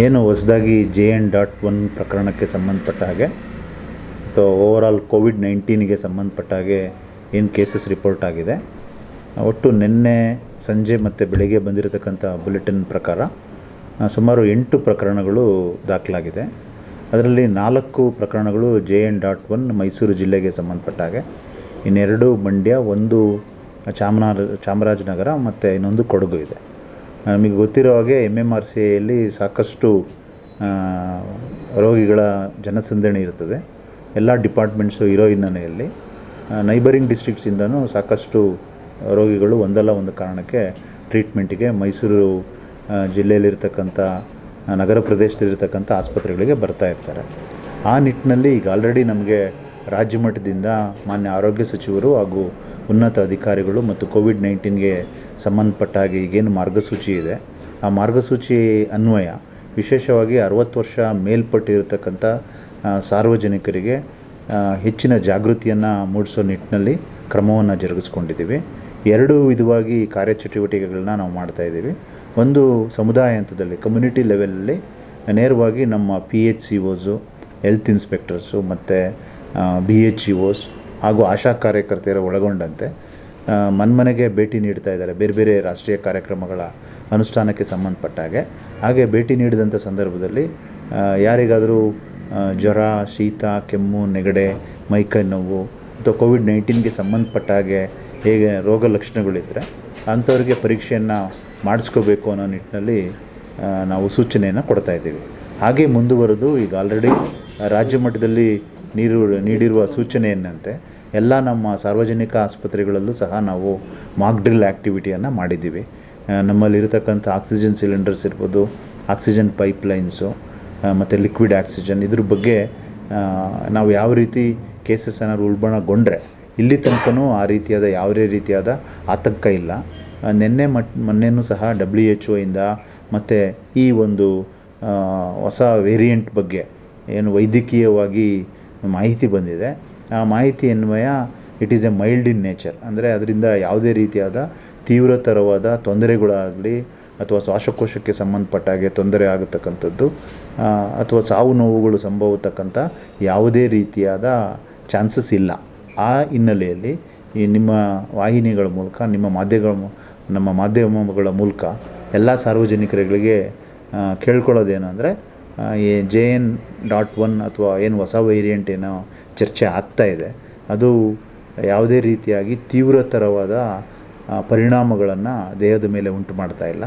ಏನು ಹೊಸದಾಗಿ J N dot one ಪ್ರಕರಣಕ್ಕೆ ಸಂಬಂಧಪಟ್ಟ ಹಾಗೆ, ಅಥವಾ ಓವರಾಲ್ ಕೋವಿಡ್ ನೈನ್ಟೀನ್ಗೆ ಸಂಬಂಧಪಟ್ಟ ಹಾಗೆ ಏನು ಕೇಸಸ್ ರಿಪೋರ್ಟ್ ಆಗಿದೆ. ಒಟ್ಟು ನಿನ್ನೆ ಸಂಜೆ ಮತ್ತು ಬೆಳಿಗ್ಗೆ ಬಂದಿರತಕ್ಕಂಥ ಬುಲೆಟಿನ್ ಪ್ರಕಾರ ಸುಮಾರು ಎಂಟು ಪ್ರಕರಣಗಳು ದಾಖಲಾಗಿದೆ. ಅದರಲ್ಲಿ ನಾಲ್ಕು ಪ್ರಕರಣಗಳು J N dot one Mysuru ಜಿಲ್ಲೆಗೆ ಸಂಬಂಧಪಟ್ಟ ಹಾಗೆ, ಇನ್ನೆರಡು ಮಂಡ್ಯ, ಒಂದು ಚಾಮರಾಜ ಚಾಮರಾಜನಗರ ಮತ್ತು ಇನ್ನೊಂದು ಕೊಡಗು ಇದೆ. ನಮಗೆ ಗೊತ್ತಿರೋ ಹಾಗೆ ಎಂ ಎಂ ಆರ್ ಸಿಯಲ್ಲಿ ಸಾಕಷ್ಟು ರೋಗಿಗಳ ಜನಸಂದಣಿ ಇರ್ತದೆ. ಎಲ್ಲ ಡಿಪಾರ್ಟ್ಮೆಂಟ್ಸು ಇರೋ ಹಿನ್ನೆಲೆಯಲ್ಲಿ ನೈಬರಿಂಗ್ ಡಿಸ್ಟ್ರಿಕ್ಟ್ಸಿಂದನೂ ಸಾಕಷ್ಟು ರೋಗಿಗಳು ಒಂದಲ್ಲ ಒಂದು ಕಾರಣಕ್ಕೆ ಟ್ರೀಟ್ಮೆಂಟಿಗೆ ಮೈಸೂರು ಜಿಲ್ಲೆಯಲ್ಲಿರ್ತಕ್ಕಂಥ ನಗರ ಪ್ರದೇಶದಲ್ಲಿರ್ತಕ್ಕಂಥ ಆಸ್ಪತ್ರೆಗಳಿಗೆ ಬರ್ತಾ ಇರ್ತಾರೆ. ಆ ನಿಟ್ಟಿನಲ್ಲಿ ಈಗ ಆಲ್ರೆಡಿ ನಮಗೆ ರಾಜ್ಯ ಮಟ್ಟದಿಂದ ಮಾನ್ಯ ಆರೋಗ್ಯ ಸಚಿವರು ಹಾಗೂ ಉನ್ನತ ಅಧಿಕಾರಿಗಳು ಮತ್ತು ಕೋವಿಡ್ ನೈನ್ಟೀನ್ಗೆ ಸಂಬಂಧಪಟ್ಟ ಹಾಗೆ ಈಗೇನು ಮಾರ್ಗಸೂಚಿ ಇದೆ, ಆ ಮಾರ್ಗಸೂಚಿ ಅನ್ವಯ ವಿಶೇಷವಾಗಿ ಅರುವತ್ತು ವರ್ಷ ಮೇಲ್ಪಟ್ಟಿರತಕ್ಕಂಥ ಸಾರ್ವಜನಿಕರಿಗೆ ಹೆಚ್ಚಿನ ಜಾಗೃತಿಯನ್ನು ಮೂಡಿಸೋ ನಿಟ್ಟಿನಲ್ಲಿ ಕ್ರಮವನ್ನು ಜರುಗಿಸ್ಕೊಂಡಿದ್ದೀವಿ. ಎರಡು ವಿಧವಾಗಿ ಕಾರ್ಯಚಟುವಟಿಕೆಗಳನ್ನ ನಾವು ಮಾಡ್ತಾ ಇದ್ದೀವಿ. ಒಂದು ಸಮುದಾಯ ಹಂತದಲ್ಲಿ ಕಮ್ಯುನಿಟಿ ಲೆವೆಲಲ್ಲಿ ನೇರವಾಗಿ ನಮ್ಮ P H C Os health inspectors ಮತ್ತು ಬಿ ಎಚ್ ಇ ಓಸ್ ಹಾಗೂ ಆಶಾ ಕಾರ್ಯಕರ್ತೆಯರು ಒಳಗೊಂಡಂತೆ ಮನ್ಮನೆಗೆ ಭೇಟಿ ನೀಡ್ತಾ ಇದ್ದಾರೆ ಬೇರೆ ಬೇರೆ ರಾಷ್ಟ್ರೀಯ ಕಾರ್ಯಕ್ರಮಗಳ ಅನುಷ್ಠಾನಕ್ಕೆ ಸಂಬಂಧಪಟ್ಟ ಹಾಗೆ. ಹಾಗೆ ಭೇಟಿ ನೀಡಿದಂಥ ಸಂದರ್ಭದಲ್ಲಿ ಯಾರಿಗಾದರೂ ಜ್ವರ, ಶೀತ, ಕೆಮ್ಮು, ನೆಗಡೆ, ಮೈಕೈ ನೋವು ಅಥವಾ ಕೋವಿಡ್ ನೈನ್ಟೀನ್ಗೆ ಸಂಬಂಧಪಟ್ಟ ಹಾಗೆ ಹೇಗೆ ರೋಗ ಲಕ್ಷಣಗಳಿದ್ದರೆ ಅಂಥವ್ರಿಗೆ ಪರೀಕ್ಷೆಯನ್ನು ಮಾಡಿಸ್ಕೋಬೇಕು ಅನ್ನೋ ನಿಟ್ಟಿನಲ್ಲಿ ನಾವು ಸೂಚನೆಯನ್ನು ಕೊಡ್ತಾ ಇದ್ದೀವಿ. ಹಾಗೆ ಮುಂದುವರೆದು ಈಗ ಆಲ್ರೆಡಿ ರಾಜ್ಯ ಮಟ್ಟದಲ್ಲಿ ನೀರು ನೀಡಿರುವ ಸೂಚನೆಯನ್ನಂತೆ ಎಲ್ಲ ನಮ್ಮ ಸಾರ್ವಜನಿಕ ಆಸ್ಪತ್ರೆಗಳಲ್ಲೂ ಸಹ ನಾವು ಮಾಕ್ ಡ್ರಿಲ್ ಆ್ಯಕ್ಟಿವಿಟಿಯನ್ನು ಮಾಡಿದ್ದೀವಿ. ನಮ್ಮಲ್ಲಿರತಕ್ಕಂಥ ಆಕ್ಸಿಜನ್ ಸಿಲಿಂಡರ್ಸ್ ಇರ್ಬೋದು ಆಕ್ಸಿಜನ್ ಪೈಪ್ಲೈನ್ಸು ಮತ್ತು ಲಿಕ್ವಿಡ್ ಆಕ್ಸಿಜನ್ ಇದ್ರ ಬಗ್ಗೆ ನಾವು ಯಾವ ರೀತಿ ಕೇಸಸ್ ಏನಾದ್ರು ಉಲ್ಬಣಗೊಂಡ್ರೆ ಇಲ್ಲಿ ತನಕನೂ ಆ ರೀತಿಯಾದ ಯಾವುದೇ ರೀತಿಯಾದ ಆತಂಕ ಇಲ್ಲ. ನಿನ್ನೆ ಮಟ್, ಮೊನ್ನೆನೂ ಸಹ ಡಬ್ಲ್ಯೂ ಎಚ್ ಒಯಿಂದ ಮತ್ತು ಈ ಒಂದು ಹೊಸ ವೇರಿಯಂಟ್ ಬಗ್ಗೆ ಏನು ವೈದ್ಯಕೀಯವಾಗಿ ಮಾಹಿತಿ ಬಂದಿದೆ. ಆ ಮಾಹಿತಿ ಅನ್ವಯ it is a mild in nature ಅಂದರೆ ಅದರಿಂದ ಯಾವುದೇ ರೀತಿಯಾದ ತೀವ್ರತರವಾದ ತೊಂದರೆಗಳಾಗಲಿ, ಅಥವಾ ಶ್ವಾಸಕೋಶಕ್ಕೆ ಸಂಬಂಧಪಟ್ಟ ಹಾಗೆ ತೊಂದರೆ ಆಗತಕ್ಕಂಥದ್ದು ಅಥವಾ ಸಾವು ನೋವುಗಳು ಸಂಭವತಕ್ಕಂಥ ಯಾವುದೇ ರೀತಿಯಾದ ಚಾನ್ಸಸ್ ಇಲ್ಲ. ಆ ಹಿನ್ನೆಲೆಯಲ್ಲಿ ಈ ನಿಮ್ಮ ವಾಹಿನಿಗಳ ಮೂಲಕ, ನಿಮ್ಮ ಮಾಧ್ಯಮಗಳ ನಮ್ಮ ಮಾಧ್ಯಮಗಳ ಮೂಲಕ ಎಲ್ಲ ಸಾರ್ವಜನಿಕರುಗಳಿಗೆ ಕೇಳ್ಕೊಳ್ಳೋದೇನೆಂದರೆ ಈ ಜೆ ಎನ್ ಡಾಟ್ ಒನ್ ಅಥವಾ ಏನು ಹೊಸ ವೇರಿಯಂಟ್ ಏನೋ ಚರ್ಚೆ ಆಗ್ತಾ ಇದೆ. ಅದು ಯಾವುದೇ ರೀತಿಯಾಗಿ ತೀವ್ರತರವಾದ ಪರಿಣಾಮಗಳನ್ನು ದೇಹದ ಮೇಲೆ ಉಂಟು ಮಾಡ್ತಾ ಇಲ್ಲ.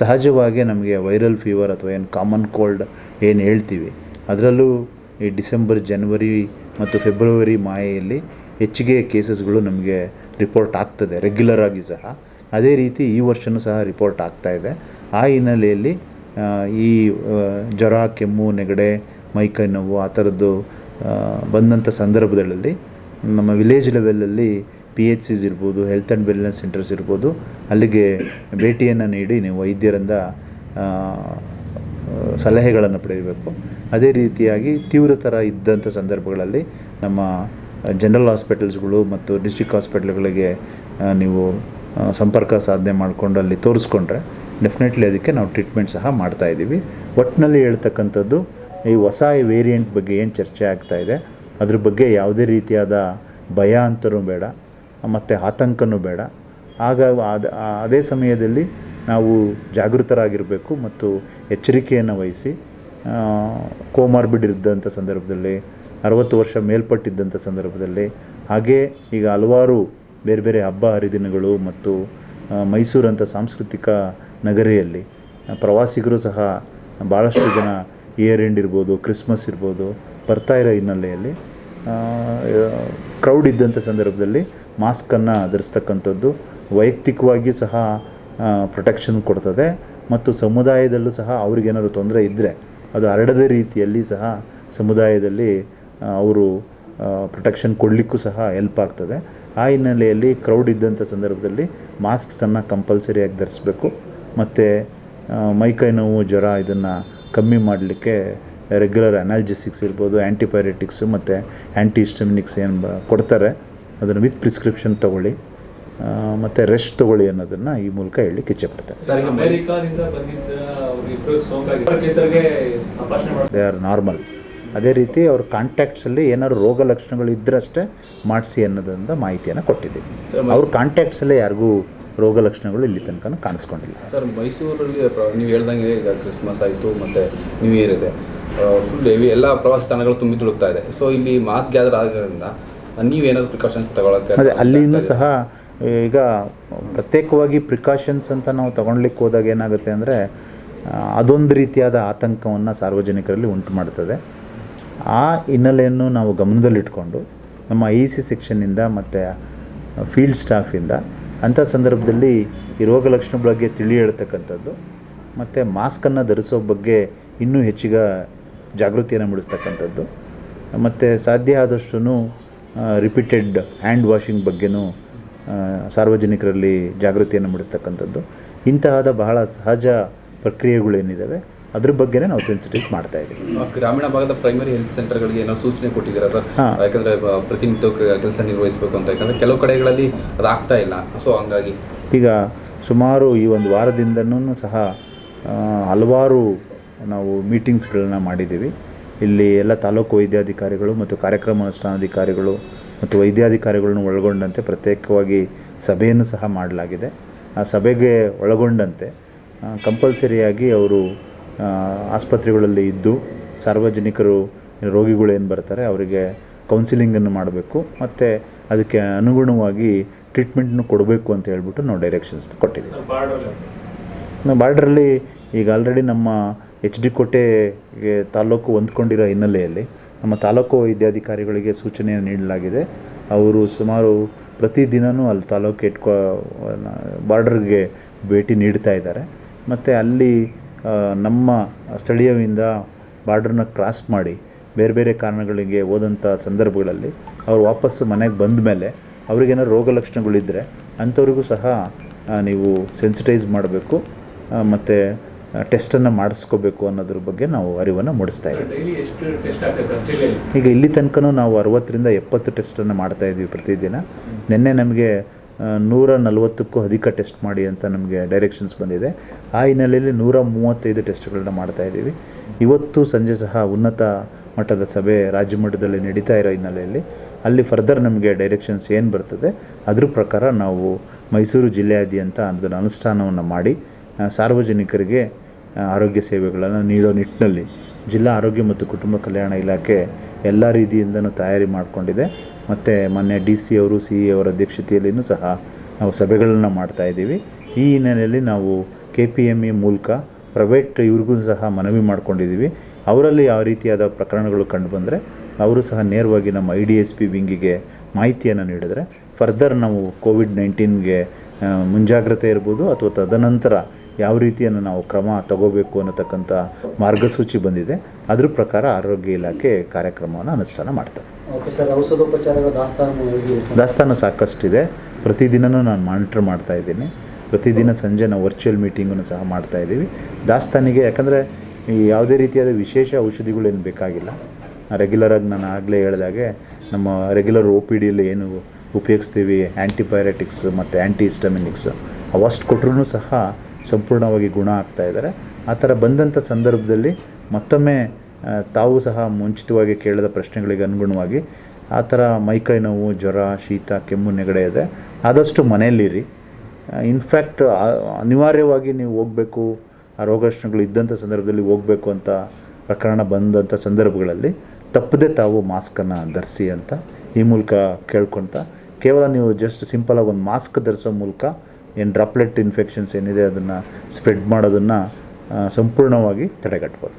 ಸಹಜವಾಗಿ ನಮಗೆ ವೈರಲ್ ಫೀವರ್ ಅಥವಾ ಏನು ಕಾಮನ್ ಕೋಲ್ಡ್ ಏನು ಹೇಳ್ತೀವಿ, ಅದರಲ್ಲೂ ಈ ಡಿಸೆಂಬರ್, ಜನವರಿ ಮತ್ತು ಫೆಬ್ರವರಿ ಮಾಹೆಯಲ್ಲಿ ಹೆಚ್ಚಿಗೆ ಕೇಸಸ್ಗಳು ನಮಗೆ ರಿಪೋರ್ಟ್ ಆಗ್ತದೆ ರೆಗ್ಯುಲರ್ ಆಗಿ ಸಹ. ಅದೇ ರೀತಿ ಈ ವರ್ಷವೂ ಸಹ ರಿಪೋರ್ಟ್ ಆಗ್ತಾ ಇದೆ. ಆ ಹಿನ್ನೆಲೆಯಲ್ಲಿ ಈ ಜ್ವರ, ಕೆಮ್ಮು, ನೆಗಡೆ, ಮೈಕೈ ನೋವು ಆ ಥರದ್ದು ಬಂದಂಥ ಸಂದರ್ಭಗಳಲ್ಲಿ ನಮ್ಮ ವಿಲೇಜ್ ಲೆವೆಲಲ್ಲಿ ಪಿ ಎಚ್ ಸಿಸ್ ಇರ್ಬೋದು ಹೆಲ್ತ್ ಆ್ಯಂಡ್ ವೆಲ್ನೆಸ್ ಸೆಂಟರ್ಸ್ ಇರ್ಬೋದು, ಅಲ್ಲಿಗೆ ಭೇಟಿಯನ್ನು ನೀಡಿ ನೀವು ವೈದ್ಯರಿಂದ ಸಲಹೆಗಳನ್ನು ಪಡೆಯಬೇಕು. ಅದೇ ರೀತಿಯಾಗಿ ತೀವ್ರತರ ಇದ್ದಂಥ ಸಂದರ್ಭಗಳಲ್ಲಿ ನಮ್ಮ ಜನರಲ್ ಹಾಸ್ಪಿಟಲ್ಸ್ಗಳು ಮತ್ತು ಡಿಸ್ಟಿಕ್ ಹಾಸ್ಪಿಟ್ಲ್ಗಳಿಗೆ ನೀವು ಸಂಪರ್ಕ ಸಾಧನೆ ಮಾಡಿಕೊಂಡು ಅಲ್ಲಿ ತೋರಿಸ್ಕೊಂಡ್ರೆ ಡೆಫಿನೆಟ್ಲಿ ಅದಕ್ಕೆ ನಾವು ಟ್ರೀಟ್ಮೆಂಟ್ ಸಹ ಮಾಡ್ತಾ ಇದ್ದೀವಿ ಒಟ್ಟಿನಲ್ಲಿ ಹೇಳ್ತಕ್ಕಂಥದ್ದು ಈ ಹೊಸ ವೇರಿಯಂಟ್ ಬಗ್ಗೆ ಏನು ಚರ್ಚೆ ಆಗ್ತಾ ಇದೆ? ಅದ್ರ ಬಗ್ಗೆ ಯಾವುದೇ ರೀತಿಯಾದ ಭಯ ಅಂತರೂ ಬೇಡ, ಮತ್ತು ಆತಂಕನೂ ಬೇಡ. ಆಗ ಅದ ಅದೇ ಸಮಯದಲ್ಲಿ ನಾವು ಜಾಗೃತರಾಗಿರಬೇಕು ಮತ್ತು ಎಚ್ಚರಿಕೆಯನ್ನು ವಹಿಸಿ ಕೋಮಾರ್ಬಿಡ್ ಇದ್ದಂಥ ಸಂದರ್ಭದಲ್ಲಿ, ಅರವತ್ತು ವರ್ಷ ಮೇಲ್ಪಟ್ಟಿದ್ದಂಥ ಸಂದರ್ಭದಲ್ಲಿ, ಹಾಗೇ ಈಗ ಹಲವಾರು ಬೇರೆ ಬೇರೆ ಹಬ್ಬ ಹರಿದಿನಗಳು ಮತ್ತು ಮೈಸೂರಂಥ ಸಾಂಸ್ಕೃತಿಕ ನಗರಿಯಲ್ಲಿ ಪ್ರವಾಸಿಗರು ಸಹ ಭಾಳಷ್ಟು ಜನ ಇಯರ್ ಎಂಡ್ ಇರ್ಬೋದು ಕ್ರಿಸ್ಮಸ್ ಇರ್ಬೋದು, ಬರ್ತಾ ಇರೋ ಹಿನ್ನೆಲೆಯಲ್ಲಿ ಕ್ರೌಡ್ ಇದ್ದಂಥ ಸಂದರ್ಭದಲ್ಲಿ ಮಾಸ್ಕನ್ನು ಧರಿಸ್ತಕ್ಕಂಥದ್ದು ವೈಯಕ್ತಿಕವಾಗಿಯೂ ಸಹ ಪ್ರೊಟೆಕ್ಷನ್ ಕೊಡ್ತದೆ ಮತ್ತು ಸಮುದಾಯದಲ್ಲೂ ಸಹ ಅವ್ರಿಗೇನಾದ್ರು ತೊಂದರೆ ಇದ್ದರೆ ಅದು ಹರಡದ ರೀತಿಯಲ್ಲಿ ಸಹ ಸಮುದಾಯದಲ್ಲಿ ಅವರು ಪ್ರೊಟೆಕ್ಷನ್ ಕೊಡಲಿಕ್ಕೂ ಸಹ ಹೆಲ್ಪ್ ಆಗ್ತದೆ. ಆ ಹಿನ್ನೆಲೆಯಲ್ಲಿ ಕ್ರೌಡ್ ಇದ್ದಂಥ ಸಂದರ್ಭದಲ್ಲಿ ಮಾಸ್ಕ್ಸನ್ನು ಕಂಪಲ್ಸರಿಯಾಗಿ ಧರಿಸ್ಬೇಕು. ಮತ್ತು ಮೈಕೈ ನೋವು, ಜ್ವರ ಇದನ್ನು ಕಮ್ಮಿ ಮಾಡಲಿಕ್ಕೆ ರೆಗ್ಯುಲರ್ ಅನಾಲ್ಜೆಸಿಕ್ಸ್ ಇರ್ಬೋದು ಆ್ಯಂಟಿಬಯೋಟಿಕ್ಸು ಮತ್ತು ಆ್ಯಂಟಿ ಹಿಸ್ಟಮಿನಿಕ್ಸ್ ಏನು ಕೊಡ್ತಾರೆ. ಅದನ್ನು ವಿತ್ ಪ್ರಿಸ್ಕ್ರಿಪ್ಷನ್ ತೊಗೊಳ್ಳಿ. ಮತ್ತು ರೆಸ್ಟ್ ತೊಗೊಳ್ಳಿ ಅನ್ನೋದನ್ನು ಈ ಮೂಲಕ ಹೇಳಲಿಕ್ಕೆ ಇಚ್ಛೆ ಪಡ್ತಾರೆ ಅಮೆರಿಕಾದಿಂದ ಬಂದಿದ್ದ ಅವ್ರಿಗೆ ಇಬ್ರು ಸೋಂಕಾಗಿ ತಪಾಸಣೆ ಮಾಡಿ ದೇ ಆರ್ ನಾರ್ಮಲ್ ಅದೇ ರೀತಿ ಅವ್ರ ಕಾಂಟ್ಯಾಕ್ಟ್ಸಲ್ಲಿ ಏನಾದ್ರು ರೋಗ ಲಕ್ಷಣಗಳು ಇದ್ದರಷ್ಟೇ ಮಾಡಿಸಿ ಅನ್ನೋದರಿಂದ ಮಾಹಿತಿಯನ್ನು ಕೊಟ್ಟಿದ್ದೀವಿ. ಅವ್ರ ಕಾಂಟ್ಯಾಕ್ಟ್ಸಲ್ಲೇ ಯಾರಿಗೂ ರೋಗ ಲಕ್ಷಣಗಳು ಇಲ್ಲಿ ತನಕ ಕಾಣಿಸ್ಕೊಂಡಿಲ್ಲ. ಸರ್ ಮೈಸೂರಲ್ಲಿ ನೀವು ಹೇಳ್ದಂಗೆ ಈಗ ಕ್ರಿಸ್ಮಸ್ ಆಯಿತು ಮತ್ತು ನ್ಯೂ ಇಯರ್ ಇದೆ. ಫುಲ್ ಹೆವಿ ಎಲ್ಲ ಪ್ರವಾಸ ತಾಣಗಳು ತುಂಬಿ ತುಳುಕ್ತಾ ಇದೆ. ಸೊ ಇಲ್ಲಿ ಮಾಸ್ ಗ್ಯಾದರ್ ಆಗೋದ್ರಿಂದ ನೀವೇನಾದ್ರು ಪ್ರಿಕಾಷನ್ಸ್ ತಗೊಳಕ್ಕೆ ಅದೇ ಅಲ್ಲಿನೂ ಸಹ ಈಗ ಪ್ರತ್ಯೇಕವಾಗಿ ಪ್ರಿಕಾಷನ್ಸ್ ಅಂತ ನಾವು ತಗೊಳ್ಲಿಕ್ಕೆ ಹೋದಾಗ ಏನಾಗುತ್ತೆ ಅಂದರೆ ಅದೊಂದು ರೀತಿಯಾದ ಆತಂಕವನ್ನು ಸಾರ್ವಜನಿಕರಲ್ಲಿ ಉಂಟು ಮಾಡ್ತದೆ. ಆ ಹಿನ್ನೆಲೆಯನ್ನು ನಾವು ಗಮನದಲ್ಲಿಟ್ಕೊಂಡು ನಮ್ಮ ಐ ಸಿ ಸೆಕ್ಷನ್ನಿಂದ ಮತ್ತು ಫೀಲ್ಡ್ ಸ್ಟಾಫಿಂದ ಅಂಥ ಸಂದರ್ಭದಲ್ಲಿ ಈ ರೋಗ ಲಕ್ಷಣ ಬಗ್ಗೆ ತಿಳಿ ಹೇಳ್ತಕ್ಕಂಥದ್ದು ಮತ್ತು ಮಾಸ್ಕನ್ನು ಧರಿಸೋ ಬಗ್ಗೆ ಇನ್ನೂ ಹೆಚ್ಚಿಗೆ ಜಾಗೃತಿಯನ್ನು ಮೂಡಿಸ್ತಕ್ಕಂಥದ್ದು. ಮತ್ತು ಸಾಧ್ಯ ಆದಷ್ಟು ರಿಪೀಟೆಡ್ ಹ್ಯಾಂಡ್ ವಾಷಿಂಗ್ ಬಗ್ಗೆನೂ ಸಾರ್ವಜನಿಕರಲ್ಲಿ ಜಾಗೃತಿಯನ್ನು ಮೂಡಿಸ್ತಕ್ಕಂಥದ್ದು. ಇಂತಹದ ಬಹಳ ಸಹಜ ಪ್ರಕ್ರಿಯೆಗಳೇನಿದ್ದಾವೆ ಅದ್ರ ಬಗ್ಗೆನೇ ನಾವು ಸೆನ್ಸಿಟೈಸ್ ಮಾಡ್ತಾ ಇದ್ದೀವಿ ಗ್ರಾಮೀಣ ಭಾಗದ ಪ್ರೈಮರಿ ಹೆಲ್ತ್ ಸೆಂಟರ್ಗಳಿಗೆ ಏನಾದ್ರು ಸೂಚನೆ ಕೊಟ್ಟಿದ್ದೀರಾ ಸರ್? ಯಾಕಂದ್ರೆ ಪ್ರತಿನಿತ್ಯ ಕೆಲಸ ನಿರ್ವಹಿಸಬೇಕು ಅಂತ. ಯಾಕಂದರೆ ಕೆಲವು ಕಡೆಗಳಲ್ಲಿ ಅದಾಗ್ತಾ ಇಲ್ಲ. ಸೊ ಹಂಗಾಗಿ. ಈಗ ಸುಮಾರು ಈ ಒಂದು ವಾರದಿಂದನೂ ಸಹ ಹಲವಾರು ನಾವು ಮೀಟಿಂಗ್ಸ್ಗಳನ್ನ ಮಾಡಿದ್ದೀವಿ. ಇಲ್ಲಿ ಎಲ್ಲ ತಾಲೂಕು ವೈದ್ಯಾಧಿಕಾರಿಗಳು ಮತ್ತು ಕಾರ್ಯಕ್ರಮ ಅನುಷ್ಠಾನಾಧಿಕಾರಿಗಳು ಮತ್ತು ವೈದ್ಯಾಧಿಕಾರಿಗಳನ್ನು ಒಳಗೊಂಡಂತೆ ಪ್ರತ್ಯೇಕವಾಗಿ ಸಭೆಯನ್ನು ಸಹ ಮಾಡಲಾಗಿದೆ. ಆ ಸಭೆಗೆ ಒಳಗೊಂಡಂತೆ ಕಂಪಲ್ಸರಿಯಾಗಿ ಅವರು ಆಸ್ಪತ್ರೆಗಳಲ್ಲಿ ಇದ್ದು ಸಾರ್ವಜನಿಕರು ರೋಗಿಗಳು ಏನು ಬರ್ತಾರೆ ಅವರಿಗೆ ಕೌನ್ಸಿಲಿಂಗನ್ನು ಮಾಡಬೇಕು ಮತ್ತು ಅದಕ್ಕೆ ಅನುಗುಣವಾಗಿ ಟ್ರೀಟ್ಮೆಂಟ್ನು ಕೊಡಬೇಕು ಅಂತ ಹೇಳ್ಬಿಟ್ಟು ನಾವು ಡೈರೆಕ್ಷನ್ಸ್ ಕೊಟ್ಟಿದ್ದೀವಿ. ನಾವು ಬಾರ್ಡ್ರಲ್ಲಿ ಈಗ ಆಲ್ರೆಡಿ ನಮ್ಮ ಎಚ್ ಡಿ ಕೋಟೆಗೆ ತಾಲೂಕು ಹೊಂದ್ಕೊಂಡಿರೋ ಹಿನ್ನೆಲೆಯಲ್ಲಿ ನಮ್ಮ ತಾಲೂಕು ವೈದ್ಯಾಧಿಕಾರಿಗಳಿಗೆ ಸೂಚನೆಯನ್ನು ನೀಡಲಾಗಿದೆ. ಅವರು ಸುಮಾರು ಪ್ರತಿದಿನವೂ ಅಲ್ಲಿ ತಾಲೂಕು ಇಟ್ಕೊ ಬಾರ್ಡ್ರಿಗೆ ಭೇಟಿ ನೀಡ್ತಾ ಇದ್ದಾರೆ. ಮತ್ತು ಅಲ್ಲಿ ನಮ್ಮ ಸ್ಥಳೀಯದಿಂದ ಬಾರ್ಡ್ರನ್ನ ಕ್ರಾಸ್ ಮಾಡಿ ಬೇರೆ ಬೇರೆ ಕಾರಣಗಳಿಗೆ ಹೋದಂಥ ಸಂದರ್ಭಗಳಲ್ಲಿ ಅವ್ರು ವಾಪಸ್ಸು ಮನೆಗೆ ಬಂದ ಮೇಲೆ ಅವ್ರಿಗೇನಾದ್ರು ರೋಗ ಲಕ್ಷಣಗಳಿದ್ದರೆ ಅಂಥವ್ರಿಗೂ ಸಹ ನೀವು ಸೆನ್ಸಿಟೈಸ್ ಮಾಡಬೇಕು ಮತ್ತು ಟೆಸ್ಟನ್ನು ಮಾಡಿಸ್ಕೋಬೇಕು ಅನ್ನೋದ್ರ ಬಗ್ಗೆ ನಾವು ಅರಿವನ್ನು ಮೂಡಿಸ್ತಾ ಇದ್ದೀವಿ. ಈಗ ಇಲ್ಲಿ ತನಕನೂ ನಾವು ಅರವತ್ತರಿಂದ ಎಪ್ಪತ್ತು ಟೆಸ್ಟನ್ನು ಮಾಡ್ತಾ ಇದ್ದೀವಿ ಪ್ರತಿದಿನ. ನಿನ್ನೆ ನಮಗೆ ನೂರ ನಲವತ್ತಕ್ಕೂ ಅಧಿಕ ಟೆಸ್ಟ್ ಮಾಡಿ ಅಂತ ನಮಗೆ ಡೈರೆಕ್ಷನ್ಸ್ ಬಂದಿದೆ. ಆ ಹಿನ್ನೆಲೆಯಲ್ಲಿ ನೂರ ಮೂವತ್ತೈದು ಟೆಸ್ಟ್ಗಳನ್ನ ಮಾಡ್ತಾ ಇದ್ದೀವಿ. ಇವತ್ತು ಸಂಜೆ ಸಹ ಉನ್ನತ ಮಟ್ಟದ ಸಭೆ ರಾಜ್ಯ ಮಟ್ಟದಲ್ಲಿ ನಡೀತಾ ಇರೋ ಹಿನ್ನೆಲೆಯಲ್ಲಿ. ಅಲ್ಲಿ ಫರ್ದರ್ ನಮಗೆ ಡೈರೆಕ್ಷನ್ಸ್ ಏನು ಬರ್ತದೆ, ಅದ್ರ ಪ್ರಕಾರ ನಾವು ಮೈಸೂರು ಜಿಲ್ಲೆಯಾದ್ಯಂತ ಅದನ್ನು ಅನುಷ್ಠಾನವನ್ನು ಮಾಡಿ ಸಾರ್ವಜನಿಕರಿಗೆ ಆರೋಗ್ಯ ಸೇವೆಗಳನ್ನು ನೀಡೋ ನಿಟ್ಟಿನಲ್ಲಿ ಜಿಲ್ಲಾ ಆರೋಗ್ಯ ಮತ್ತು ಕುಟುಂಬ ಕಲ್ಯಾಣ ಇಲಾಖೆ ಎಲ್ಲ ರೀತಿಯಿಂದನೂ ತಯಾರಿ ಮಾಡಿಕೊಂಡಿದೆ. ಮತ್ತು ಮೊನ್ನೆ ಡಿ ಸಿ ಅವರು ಸಿ ಇ ಅವರ ಅಧ್ಯಕ್ಷತೆಯಲ್ಲಿಯೂ ಸಹ ನಾವು ಸಭೆಗಳನ್ನು ಮಾಡ್ತಾ ಇದ್ದೀವಿ. ಈ ಹಿನ್ನೆಲೆಯಲ್ಲಿ ನಾವು ಕೆ ಪಿ ಎಂ ಇ ಮೂಲಕ ಪ್ರೈವೇಟ್ ಇವ್ರಿಗೂ ಸಹ ಮನವಿ ಮಾಡ್ಕೊಂಡಿದ್ದೀವಿ. ಅವರಲ್ಲಿ ಯಾವ ರೀತಿಯಾದ ಪ್ರಕರಣಗಳು ಕಂಡುಬಂದರೆ ಅವರು ಸಹ ನೇರವಾಗಿ ನಮ್ಮ ಐ ಡಿ ಎಸ್ ಪಿ ವಿಂಗಿಗೆ ಮಾಹಿತಿಯನ್ನು ನೀಡಿದರೆ ಫರ್ದರ್ ನಾವು ಕೋವಿಡ್ ನೈನ್ಟೀನ್ಗೆ ಮುಂಜಾಗ್ರತೆ ಇರ್ಬೋದು ಅಥವಾ ತದನಂತರ ಯಾವ ರೀತಿಯನ್ನು ನಾವು ಕ್ರಮ ತಗೋಬೇಕು ಅನ್ನತಕ್ಕಂಥ ಮಾರ್ಗಸೂಚಿ ಬಂದಿದೆ. ಅದ್ರ ಪ್ರಕಾರ ಆರೋಗ್ಯ ಇಲಾಖೆ ಕಾರ್ಯಕ್ರಮವನ್ನು ಅನುಷ್ಠಾನ ಮಾಡ್ತಾರೆ ದಾಸ್ತಾನು ಸಾಕಷ್ಟು ಇದೆ ಪ್ರತಿದಿನವೂ ನಾನು ಮಾನಿಟರ್ ಮಾಡ್ತಾ ಇದ್ದೀನಿ. ಪ್ರತಿದಿನ ಸಂಜೆ ನಾವು ವರ್ಚುವಲ್ ಮೀಟಿಂಗನ್ನು ಸಹ ಮಾಡ್ತಾ ಇದ್ದೀವಿ. ದಾಸ್ತಾನಿಗೆ ಯಾಕಂದರೆ ಈ ಯಾವುದೇ ರೀತಿಯಾದ ವಿಶೇಷ ಔಷಧಿಗಳೇನು ಬೇಕಾಗಿಲ್ಲ. ರೆಗ್ಯುಲರಾಗಿ ನಾನು ಆಗಲೇ ಹೇಳಿದಾಗೆ ನಮ್ಮ ರೆಗ್ಯುಲರ್ ಒ ಪಿ ಡಿಯಲ್ಲಿ ಏನು ಉಪಯೋಗಿಸ್ತೀವಿ ಆ್ಯಂಟಿಬಯೋಟಿಕ್ಸ್ ಮತ್ತು ಆ್ಯಂಟಿ ಹಿಸ್ಟಮಿನಿಕ್ಸ್ ಅವಷ್ಟು ಕೊಟ್ಟರು ಸಹ ಸಂಪೂರ್ಣವಾಗಿ ಗುಣ ಆಗ್ತಾ ಇದ್ದಾರೆ. ಆ ಥರ ಬಂದಂಥ ಸಂದರ್ಭದಲ್ಲಿ ಮತ್ತೊಮ್ಮೆ ತಾವು ಸಹ ಮುಂಚಿತವಾಗಿ ಕೇಳಿದ ಪ್ರಶ್ನೆಗಳಿಗೆ ಅನುಗುಣವಾಗಿ ಆ ಥರ ಮೈಕೈ ನೋವು, ಜ್ವರ, ಶೀತ, ಕೆಮ್ಮು, ನೆಗಡೆ ಇದೆ. ಆದಷ್ಟು ಮನೆಯಲ್ಲಿರಿ. ಇನ್ಫ್ಯಾಕ್ಟ್ ಅನಿವಾರ್ಯವಾಗಿ ನೀವು ಹೋಗಬೇಕು, ಆ ರೋಗಲಕ್ಷಣಗಳು ಇದ್ದಂಥ ಸಂದರ್ಭದಲ್ಲಿ ಹೋಗಬೇಕು ಅಂತ ಪ್ರಕರಣ ಬಂದಂಥ ಸಂದರ್ಭಗಳಲ್ಲಿ ತಪ್ಪದೆ ತಾವು ಮಾಸ್ಕನ್ನು ಧರಿಸಿ ಅಂತ ಈ ಮೂಲಕ ಕೇಳ್ಕೊತ ಕೇವಲ ನೀವು ಜಸ್ಟ್ ಸಿಂಪಲಾಗಿ ಒಂದು ಮಾಸ್ಕ್ ಧರಿಸೋ ಮೂಲಕ ಏನು ಡ್ರಾಪ್ಲೆಟ್ ಇನ್ಫೆಕ್ಷನ್ಸ್ ಏನಿದೆ ಅದನ್ನು ಸ್ಪ್ರೆಡ್ ಮಾಡೋದನ್ನು ಸಂಪೂರ್ಣವಾಗಿ ತಡೆಗಟ್ಬೋದು.